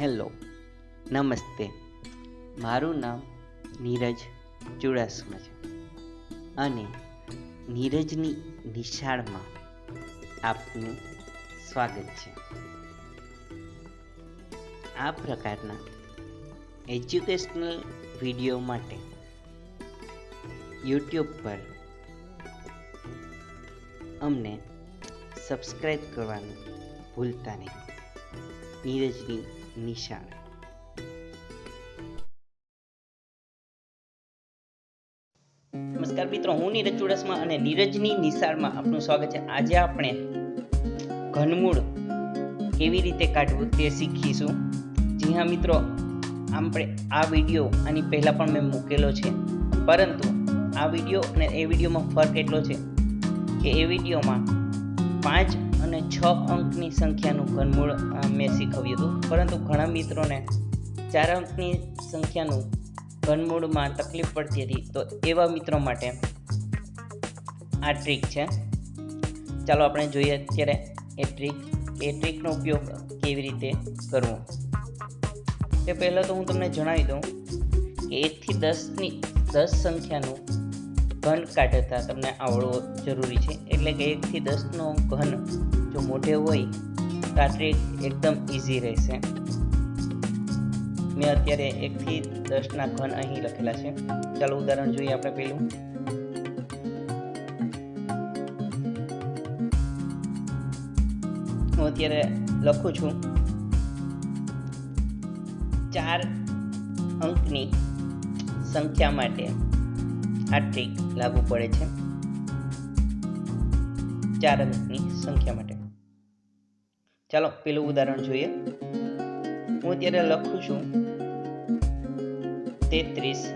Hello, નમસ્તે. મારું નામ નીરજ ચુડાસમા છે અને નીરજની નિશાળમાં આપનું સ્વાગત છે. આ પ્રકારના એજ્યુકેશનલ વીડિયો માટે યુટ્યુબ પર અમને સબસ્ક્રાઈબ કરવાનું ભૂલતા નહીં. નીરજની નિશાળ. નમસ્કાર મિત્રો, હું નીરજ ચુડાસમા અને નીરજની નિશાળમાં આપનું સ્વાગત છે. આજે આપણે ઘનમૂળ કેવી રીતે કાઢવું તે શીખીશું. જી હા મિત્રો આપણે આ વીડિયો આની પહેલાં પણ મેં મૂકેલો છે. પરંતુ આ વીડિયો અને એ વિડીયોમાં ફરક એટલો છે કે એ વિડીયોમાં પાંચ અને છ અંકની સંખ્યાનું ઘનમૂળ મેં શીખવ્યું હતું. પરંતુ ઘણા મિત્રોને ચાર અંકની સંખ્યાનું ઘનમૂળમાં તકલીફ પડતી હતી. તો એવા મિત્રો માટે આ ટ્રીક છે. ચાલો આપણે જોઈએ અત્યારે એ ટ્રીક. એ ટ્રીકનો ઉપયોગ કેવી રીતે કરવો? તે પહેલાં તો હું તમને જણાવી દઉં કે એકથી દસની, દસ સંખ્યાનું ઘન કાઢતા તમને આવડવો જરૂરી છે. એટલે કે એકથી દસનો ઘન જો મોઢે હોય ટ્રીક એકદમ ઇઝી રહેશે. મેં અત્યારે એકથી દસના ઘન અહીં લખેલા છે. ચાલો ઉદાહરણ જોઈએ આપણે પેલું. હું અત્યારે લખું છું. ચાર અંકની સંખ્યા માટે આ ટ્રીક લાગુ પડે છે. ચાર અંકની સંખ્યા માટે. ચાલો, પેલું ઉદાહરણ જોઈએ. હું અત્યારે લખું છું તેત્રીસ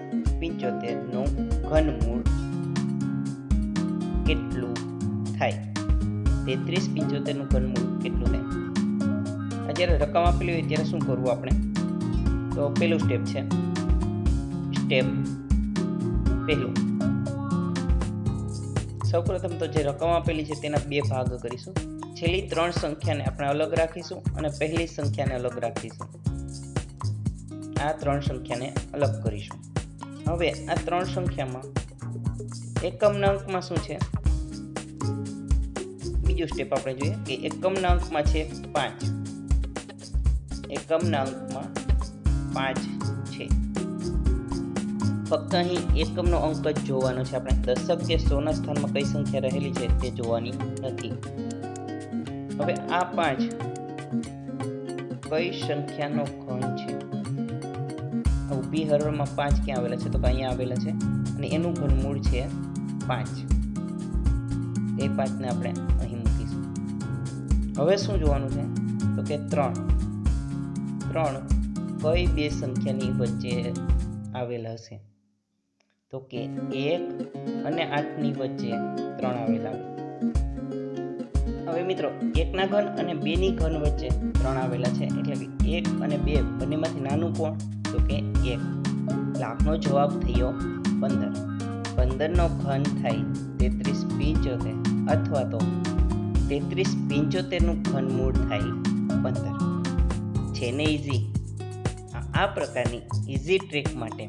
પંચોતેરનું ઘનમૂળ કેટલું થાય? તેત્રીસ પંચોતેરનું ઘનમૂળ કેટલું થાય? જ્યારે રકમ આપેલી હોય ત્યારે શું કરવું આપણે? તો પેલું સ્ટેપ છે. સ્ટેપ પહેલું. સૌપ્રથમ તો જે રકમ આપેલી છે તેના બે ભાગ કરીશું. છેલ્લી ત્રણ સંખ્યાને આપણે અલગ રાખીશું અને પહેલી સંખ્યાને અલગ રાખીશું. આ ત્રણ સંખ્યાને અલગ કરીશું. હવે આ ત્રણ સંખ્યામાં એકમના અંકમાં શું છે? બીજું સ્ટેપ આપણે જોઈએ કે એકમના અંકમાં છે પાંચ. એકમના અંકમાં પાંચ છે. ફક્ત અહીં એકમનો અંક જ જોવાનો છે. આપણે દશક કે સોના સ્થાનમાં કઈ સંખ્યા રહેલી છે તે જોવાની નથી. હવે આ પાંચ કઈ સંખ્યાનો ઘન છે? ઊભી હરોળમાં પાંચ ક્યાં આવેલા છે? તો અહીંયા આવેલા છે. અને એનું ઘનમૂળ છે પાંચ. એ પાંચને આપણે અહીં મૂકીશું. હવે શું જોવાનું છે? તો કે ત્રણ. ત્રણ કઈ બે સંખ્યાની વચ્ચે આવેલા હશે? તો કે એક અને આઠની વચ્ચે ત્રણ આવેલા. હવે મિત્રો, એકના ઘન અને બેની ઘન વચ્ચે ત્રણ આવેલા છે. એટલે કે એક અને બે બંનેમાંથી નાનું કોણ? તો કે એક. લાખનો જવાબ થયો પંદર. પંદરનો ઘન થાય તેત્રીસ પંચોતેર અથવા તો તેત્રીસ પંચોતેરનું ઘનમૂળ થાય પંદર. છે ને ઇઝી આ પ્રકારની ઇઝી ટ્રીક માટે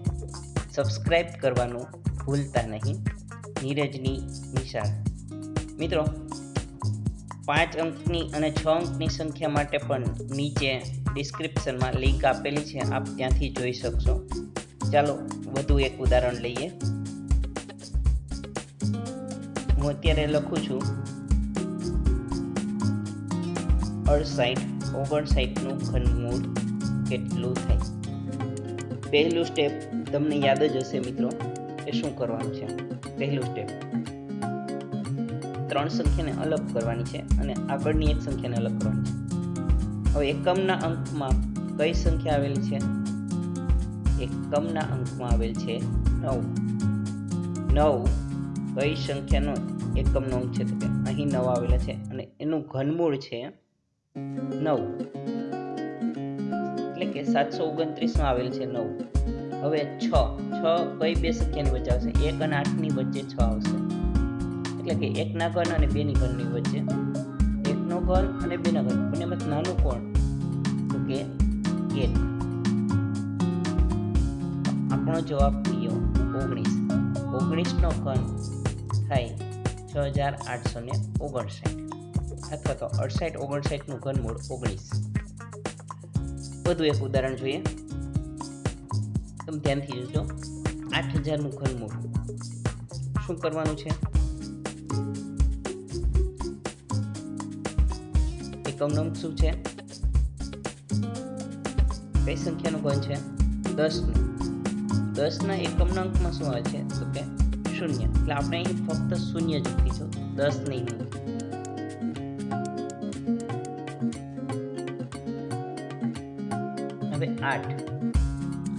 સબસ્ક્રાઇબ કરવાનું ભૂલતા નહીં. નીરજની નિશાળ. મિત્રો, પાંચ અંકની અને છ અંકની સંખ્યા માટે પણ નીચે ડિસ્ક્રિપ્શનમાં લિંક આપેલી છે. આપ ત્યાંથી જોઈ શકશો. ચાલો, વધુ એક ઉદાહરણ લઈએ. હું અત્યારે લખું છું. અડસાઈઠ ઓગણસાઠનું ઘનમૂળ કેટલું થાય? પહેલું સ્ટેપ તમને યાદ જ હશે મિત્રો એ શું કરવાનું છે. પહેલું સ્ટેપ ત્રણ સંખ્યાને અલગ કરવાની છે અને આગળની એક સંખ્યાને અલગ કરવાની છે. હવે એકમના અંકમાં કઈ સંખ્યા આવેલી છે? એકમના અંકમાં આવેલ છે નવ. નવ કઈ સંખ્યાનો? એકમનો અંક છે તો કે અહીં નવ આવેલા છે અને એનું ઘનમૂળ છે નવ. એટલે કે સાતસો ઓગણત્રીસમાં આવેલ છે નવ. હવે છ છ કઈ બે સંખ્યાની વચ્ચે આવશે? એક અને આઠની વચ્ચે છ આવશે. એટલે કે એકના ઘન અને બેની ઘનની વચ્ચે. એકનો ઘન અને બેના ઘન. બંનેમાં નાનું કોણ? તો કે એક. આપણો જવાબ થયો ઓગણીસ. ઓગણીસનો ઘન થાય છ હજાર આઠસો ને ઓગણસાઠ. અથવા તો અડસાઠ ઓગણસાઠનું ઘનમૂળ ઓગણીસ. વધુ એક ઉદાહરણ જોઈએ. તમે ધ્યાનથી જોજો. આઠ હજારનું ઘનમૂળ શું કરવાનું છે? એકમ નંગ શું છે? કઈ સંખ્યાનું ઘન છે? દસનું. દસના એકમ અંકમાં શું આવે છે? તો કે શૂન્ય. એટલે આપણે અહીં ફક્ત શૂન્ય જ લખીશું દસ નહીં આઠ.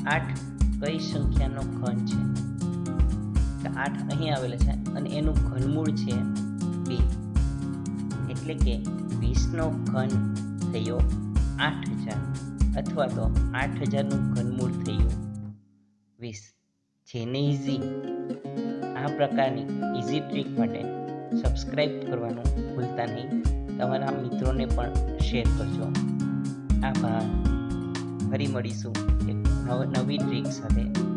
આઠ કઈ સંખ્યાનો ઘન છે? તો આઠ અહીં આવેલો છે અને એનું ઘનમૂળ છે બે. એટલે કે વીસનો ઘન થયો આઠ હજાર અથવા તો આઠ હજારનું ઘનમૂળ થયું વીસ. જેને ઇઝી આ પ્રકારની ઇઝી ટ્રીક માટે સબસ્ક્રાઈબ કરવાનું ભૂલતા નહીં. તમારા મિત્રોને પણ શેર કરજો. આભાર. ફરી મળીશું એક નવી ટ્રીક સાથે.